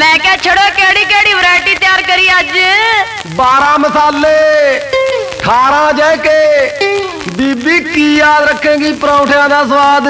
ਮੈਂ ਕਿਹਾ ਛੜੋ ਕਿਹੜੀ ਕਿਹੜੀ ਵੈਰਾਈਟੀ ਤਿਆਰ ਕਰੀ ਅੱਜ? 12 ਮਸਾਲੇ 18 ਜੈ ਕੇ ਬੀਬੀ, ਕੀ ਯਾਦ ਰੱਖੇਗੀ ਪਰੌਂਠਿਆਂ ਦਾ ਸਵਾਦ?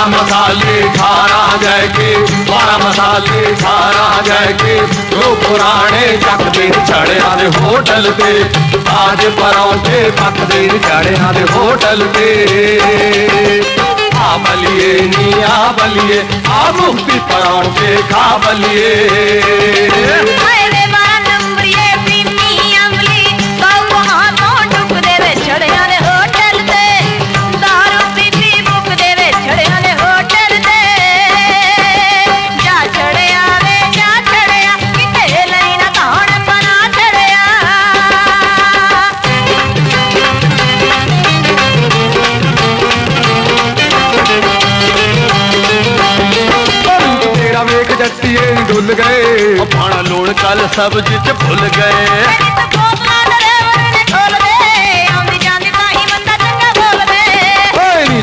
बारा मसाले थारा जय के बारा मसाले थारा जय के। जो पुराने चखते चढ़े आदे होटल पे, आज परौंठे पकते चढ़े आदे होटल पे। आ बलिए, निया बलिए, आ मुक्ति परौंठे खा बलिए। ਡੁੱਲ ਗਏ। ਉਹ ਪਾਣਾ ਲੂਣ ਕੱਲ ਸਬਜ਼ੀ ਚ ਭੁੱਲ ਗਏ।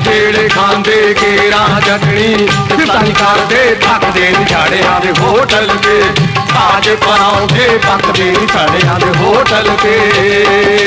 ਜਿਹੜੇ ਖਾਂਦੇ ਕੇਰਾਂ ਜਟਣੀ ਸਿਤਾਈ ਕਰਦੇ ਪੱਕਦੇ ਨੀ ਛਾੜਿਆਂ ਦੇ ਹੋਟਲ ਤੇ। ਆਜ ਪਰੌਂਠੇ ਪੱਕਦੇ ਨੀ ਛਾੜਿਆਂ ਦੇ ਹੋਟਲ ਤੇ।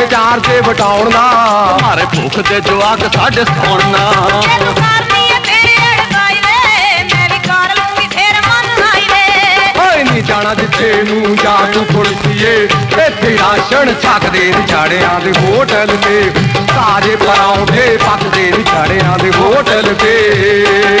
ਚਾਰ ਤੇ ਵਟਾਉਣ ਦਾ ਮਾਰੇ ਭੁੱਖ ਦੇ ਜਵਾਕ ਸਾਡੇ ਸੌਣਾ ਨੀ। ਜਾਣਾ ਜਿੱਥੇ ਨੂੰ ਜਾ ਤੂੰ ਪੁਲਸੀਏ ਇੱਥੇ ਰਾਸ਼ਨ ਛਕਦੇ ਨੀ ਛਾੜਿਆਂ ਦੇ ਹੋਟਲ ਤੇ। ਤਾਜੇ ਪਰੌਂਠੇ ਪੱਕਦੇ ਨੀ ਛਾੜਿਆਂ ਦੇ ਹੋਟਲ ਤੇ।